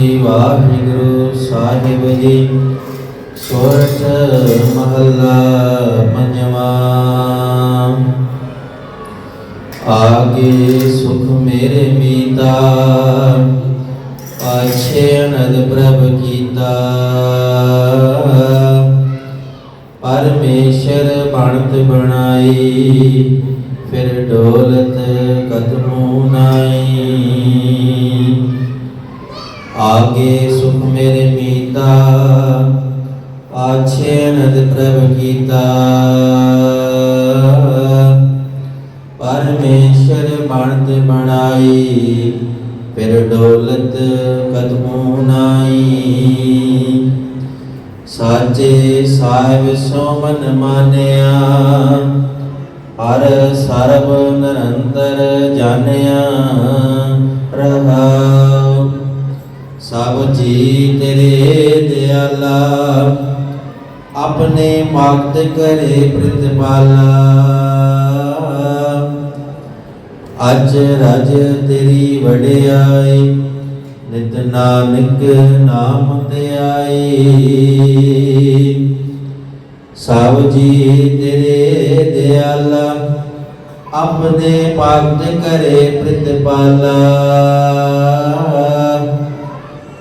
ਜੀ, ਵਾਹਿਗੁਰੂ ਸਾਹਿਬ ਜੀ। ਸੋਰਠ ਮਹੱਲਾ ਪੰਜਵਾਂ। ਆਗੇ ਸੁਖ ਮੇਰੇ ਮੀਤਾ, ਪਾਛੇ ਅਨੰਦ ਪ੍ਰਭ ਕੀਤਾ। ਪਰਮੇਸ਼ਰ ਬਣਤ ਬਣਾਈ, ਫਿਰ ਡੋਲਤ ਕਦਮੂ ਨਾਈ ਆਗੇ ਸੁਖ ਮੇਰੇ ਮੀਤਾ, ਪਾਛੇ ਅਨੰਦ ਪ੍ਰਭ ਕੀਤਾ। ਪਰਮੇਸ਼ਰ ਬਣਤ ਬਣਾਈ, ਫਿਰ ਡੋਲਤ ਕਦਮੂ ਨਾਈ। ਸਾਚੇ ਸਾਹਿਬ ਸੋ ਮਨ ਮਾਨਿਆ, ਹਰ ਸਰਬ ਨਿਰੰਤਰ ਜਾਣਿਆ। ਸਭ ਜੀ ਤੇਰੇ ਦਿਆਲਾ, ਆਪਣੇ ਭਗਤ ਕਰੇ ਪ੍ਰਤਪਾਲਾ। ਅੱਜ ਰਜ ਤੇਰੀ ਵਡਿਆਈ, ਨਿਤ ਨਾਨਕ ਨਾਮ ਤੇ ਆਈ। ਸਭ ਜੀ ਤੇਰੇ ਦਿਆਲਾ, ਆਪਣੇ ਭਗਤ ਕਰੇ ਪ੍ਰਤਪਾਲਾ।